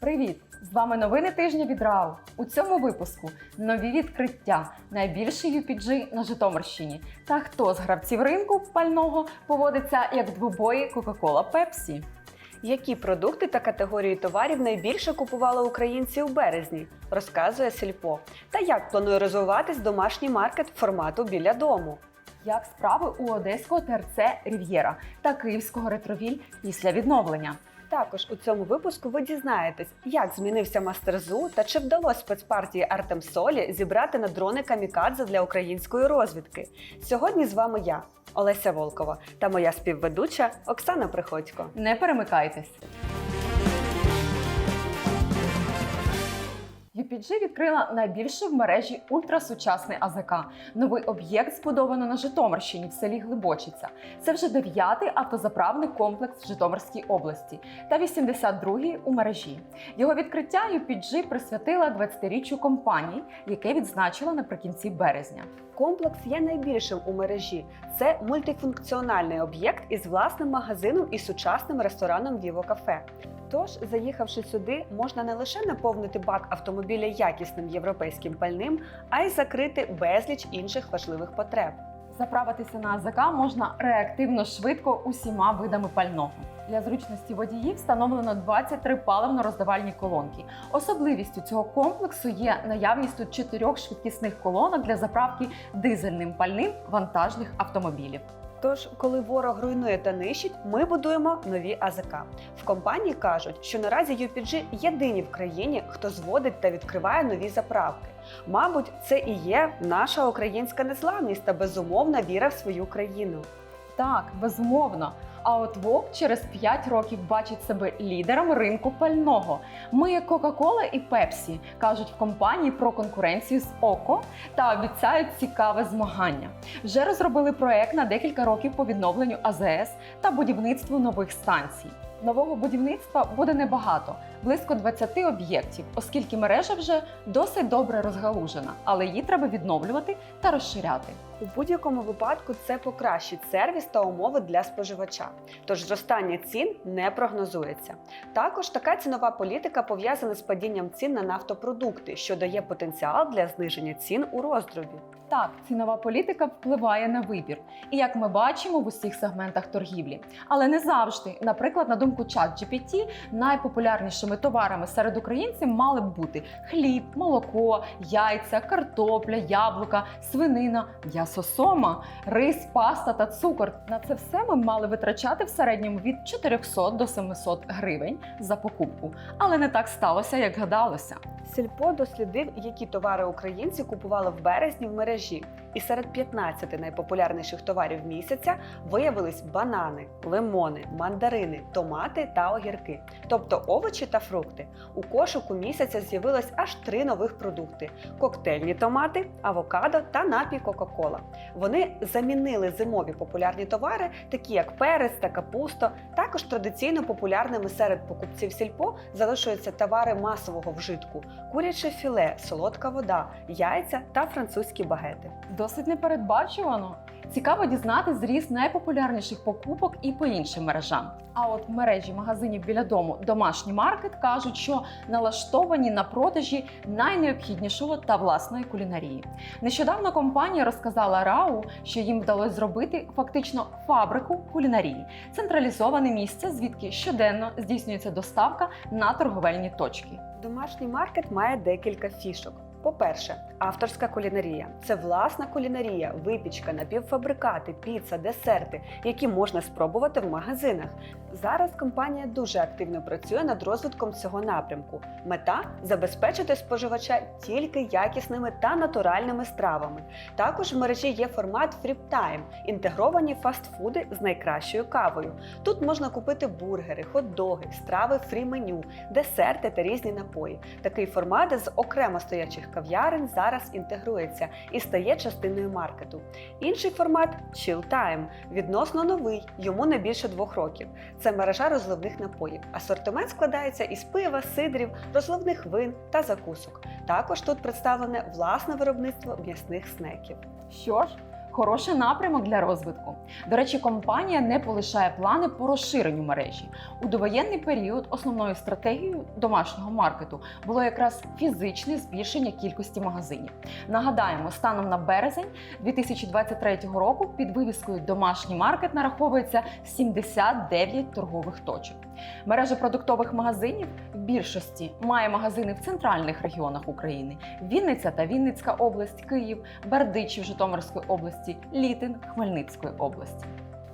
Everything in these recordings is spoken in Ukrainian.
Привіт! З вами новини тижня від РАУ. У цьому випуску нові відкриття, найбільший UPG на Житомирщині та хто з гравців ринку пального поводиться як двобої Coca-Cola Pepsi. Які продукти та категорії товарів найбільше купували українці у березні, розказує Сільпо. Та як планує розвиватись домашній маркет формату біля дому. Як справи у одеського ТРЦ Рів'єра та київського ретровіль після відновлення. Також у цьому випуску ви дізнаєтесь, як змінився мастерзу та чи вдалося спецпартії Артем Солі зібрати на дрони камікадзе для української розвідки. Сьогодні з вами я, Олеся Волкова, та моя співведуча Оксана Приходько. Не перемикайтесь. UPG відкрила найбільший в мережі ультрасучасний АЗК. Новий об'єкт збудовано на Житомирщині в селі Глибочиця. Це вже дев'ятий автозаправний комплекс в Житомирській області та 82-й у мережі. Його відкриття UPG присвятила 20-річчю компанії, яке відзначила наприкінці березня. Комплекс є найбільшим у мережі. Це мультифункціональний об'єкт із власним магазином і сучасним рестораном Віво Кафе. Тож, заїхавши сюди, можна не лише наповнити бак автомобіля якісним європейським пальним, а й закрити безліч інших важливих потреб. Заправитися на АЗК можна реактивно швидко усіма видами пального. Для зручності водіїв встановлено 23 паливно-роздавальні колонки. Особливістю цього комплексу є наявність тут чотирьох швидкісних колонок для заправки дизельним пальним вантажних автомобілів. Тож, коли ворог руйнує та нищить, ми будуємо нові АЗК. В компанії кажуть, що наразі UPG єдині в країні, хто зводить та відкриває нові заправки. Мабуть, це і є наша українська незламність та безумовна віра в свою країну. Так, безумовно. А от ВОК через 5 років бачить себе лідером ринку пального. Ми, як Кока-Кола і Пепсі, кажуть в компанії про конкуренцію з ОКО та обіцяють цікаве змагання. Вже розробили проект на декілька років по відновленню АЗС та будівництву нових станцій. Нового будівництва буде небагато, близько 20 об'єктів, оскільки мережа вже досить добре розгалужена, але її треба відновлювати та розширяти. У будь-якому випадку це покращить сервіс та умови для споживача. Тож зростання цін не прогнозується. Також така цінова політика пов'язана з падінням цін на нафтопродукти, що дає потенціал для зниження цін у роздробі. Так, цінова політика впливає на вибір, і як ми бачимо в усіх сегментах торгівлі. Але не завжди. Наприклад, на думку ChatGPT, найпопулярнішими товарами серед українців мали б бути хліб, молоко, яйця, картопля, яблука, свинина, м'ясо сома, рис, паста та цукор. На це все ми мали витрачати в середньому від 400 до 700 гривень за покупку. Але не так сталося, як гадалося. Сільпо дослідив, які товари українці купували в березні в мережі. І серед 15 найпопулярніших товарів місяця виявились банани, лимони, мандарини, томати та огірки, тобто овочі та фрукти. У кошику місяця з'явилось аж три нових продукти: коктейльні томати, авокадо та напій Кока-Кола. Вони замінили зимові популярні товари, такі як перець та капусто. Також традиційно популярними серед покупців сільпо залишуються товари масового вжитку: куряче філе, солодка вода, яйця та французькі багети. Досить непередбачувано. Цікаво дізнати зріст найпопулярніших покупок і по іншим мережам. А от мережі магазинів біля дому домашній маркет кажуть, що налаштовані на продажі найнеобхіднішого та власної кулінарії. Нещодавно компанія розказала РАУ, що їм вдалося зробити фактично фабрику кулінарії, централізоване місце, звідки щоденно здійснюється доставка на торговельні точки. Домашній маркет має декілька фішок. По-перше, авторська кулінарія це власна кулінарія, випічка, напівфабрикати, піца, десерти, які можна спробувати в магазинах. Зараз компанія дуже активно працює над розвитком цього напрямку. Мета забезпечити споживача тільки якісними та натуральними стравами. Також в мережі є формат Free-Time – інтегровані фастфуди з найкращою кавою. Тут можна купити бургери, хот-доги, страви фрі-меню, десерти та різні напої. Такий формат з окремо стоячих кав'ярень зараз інтегрується і стає частиною маркету. Інший формат Chill Time – відносно новий, йому не більше двох років. Це мережа розливних напоїв. Асортимент складається із пива, сидрів, розливних вин та закусок. Також тут представлене власне виробництво м'ясних снеків. Що ж, Хороший напрямок для розвитку. До речі, компанія не полишає плани по розширенню мережі. У довоєнний період основною стратегією домашнього маркету було якраз фізичне збільшення кількості магазинів. Нагадаємо, станом на березень 2023 року під вивіскою Домашній маркет нараховується 79 торгових точок. Мережа продуктових магазинів в більшості має магазини в центральних регіонах України: Вінниця та Вінницька область, Київ, Бердичів Житомирської області, Літин Хмельницької області.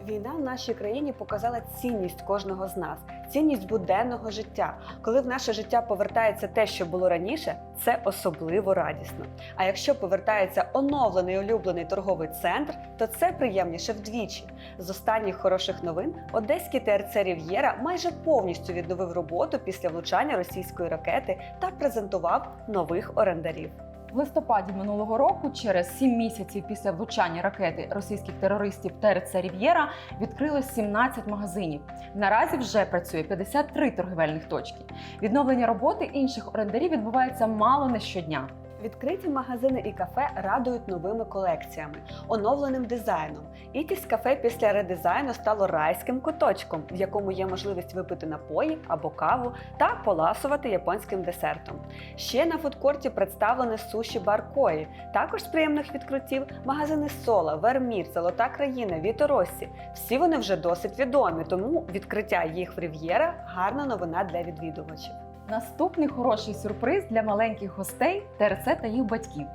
Війна в нашій країні показала цінність кожного з нас, цінність буденного життя. Коли в наше життя повертається те, що було раніше, це особливо радісно. А якщо повертається оновлений улюблений торговий центр, то це приємніше вдвічі. З останніх хороших новин одеський ТРЦ Рів'єра майже повністю відновив роботу після влучання російської ракети та презентував нових орендарів. В листопаді минулого року, через 7 місяців після влучання ракети російських терористів ТРЦ Рів'єра, відкрилось 17 магазинів. Наразі вже працює 53 торгівельних точки. Відновлення роботи інших орендарів відбувається мало не щодня. Відкриті магазини і кафе радують новими колекціями, оновленим дизайном. Ітіс кафе після редизайну стало райським куточком, в якому є можливість випити напої або каву та поласувати японським десертом. Ще на фудкорті представлене суші бар Кої. Також з приємних відкриттів магазини Сола, Вермір, Золота країна, Вітороссі. Всі вони вже досить відомі, тому відкриття їх в Рів'єра гарна новина для відвідувачів. Наступний хороший сюрприз для маленьких гостей ТРЦ та їх батьків.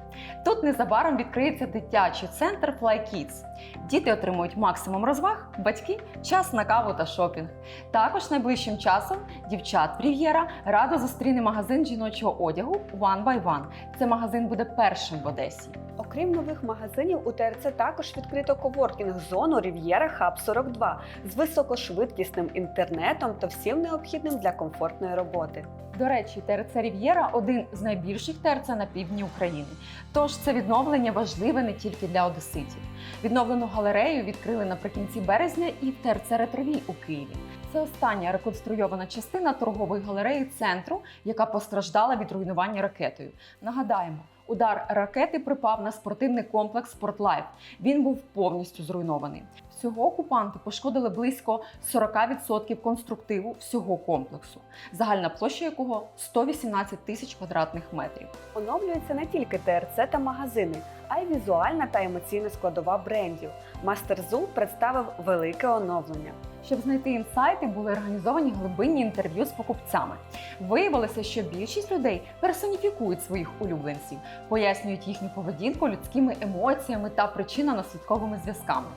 Тут незабаром відкриється дитячий центр Fly Kids. Діти отримують максимум розваг, батьки час на каву та шопінг. Також найближчим часом дівчат в Рів'єра радо зустріне магазин жіночого одягу One by One. Це магазин буде першим в Одесі. Окрім нових магазинів, у ТРЦ також відкрито коворкінг-зону Рів'єра Хаб 42 з високошвидкісним інтернетом та всім необхідним для комфортної роботи. До речі, ТРЦ Рів'єра один з найбільших ТРЦ на півдні України. Тож це відновлення важливе не тільки для одеситів. Відновлену галерею відкрили наприкінці березня і в ТРЦ Ретровіль у Києві. Це остання реконструйована частина торгової галереї центру, яка постраждала від руйнування ракетою. Нагадаємо. Удар ракети припав на спортивний комплекс «Спортлайф». Він був повністю зруйнований. Всього окупанти пошкодили близько 40% конструктиву всього комплексу, загальна площа якого 118 тисяч квадратних метрів. Оновлюється не тільки ТРЦ та магазини, а й візуальна та емоційна складова брендів. Мастер Зул представив велике оновлення. Щоб знайти інсайти, були організовані глибинні інтерв'ю з покупцями. Виявилося, що більшість людей персоніфікують своїх улюбленців, пояснюють їхню поведінку людськими емоціями та причинно-наслідковими зв'язками.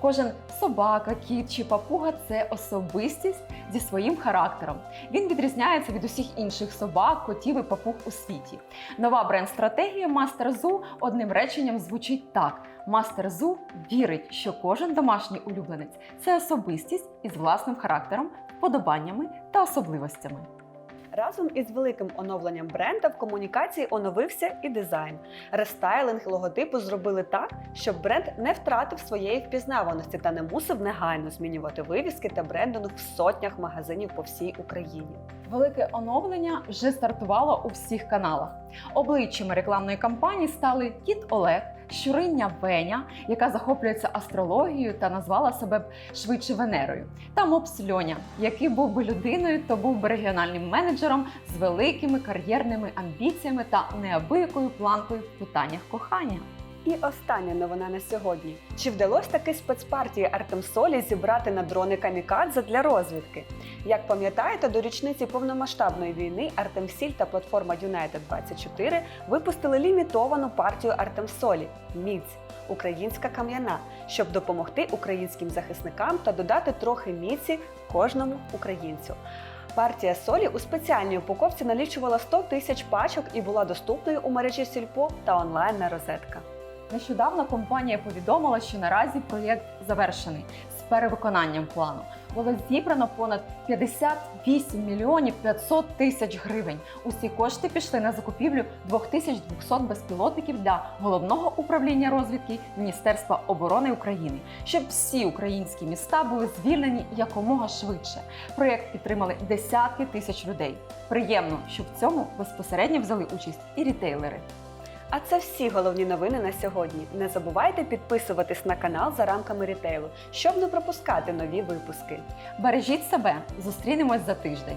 Кожен собака, кіт чи папуга це особистість зі своїм характером. Він відрізняється від усіх інших собак, котів і папуг у світі. Нова бренд-стратегія Master Zoo одним реченням звучить так: Master Zoo вірить, що кожен домашній улюбленець це особистість із власним характером, вподобаннями та особливостями. Разом із великим оновленням бренда в комунікації оновився і дизайн. Рестайлинг логотипу зробили так, щоб бренд не втратив своєї впізнаваності та не мусив негайно змінювати вивіски та брендинг в сотнях магазинів по всій Україні. Велике оновлення вже стартувало у всіх каналах. Обличчями рекламної кампанії стали кіт Олег, щуриня Веня, яка захоплюється астрологією та назвала себе швидше Венерою, та мопс Льоня, який був би людиною, то був би регіональним менеджером з великими кар'єрними амбіціями та неабиякою планкою в питаннях кохання. І остання новина на сьогодні: чи вдалося таки спецпартії Артемсолі зібрати на дрони камікадзе для розвідки? Як пам'ятаєте, до річниці повномасштабної війни Артемсіль та платформа United 24 випустили лімітовану партію Артемсолі міць українська кам'яна, щоб допомогти українським захисникам та додати трохи міці кожному українцю. Партія солі у спеціальній упаковці налічувала 100 тисяч пачок і була доступною у мережі Сільпо та онлайн на розетка. Нещодавно компанія повідомила, що наразі проєкт завершений з перевиконанням плану. Було зібрано понад 58 мільйонів 500 тисяч гривень. Усі кошти пішли на закупівлю 2200 безпілотників для головного управління розвідки Міністерства оборони України, щоб всі українські міста були звільнені якомога швидше. Проєкт підтримали десятки тисяч людей. Приємно, що в цьому безпосередньо взяли участь і рітейлери. А це всі головні новини на сьогодні. Не забувайте підписуватись на канал за рамками рітейлу, щоб не пропускати нові випуски. Бережіть себе, зустрінемось за тиждень.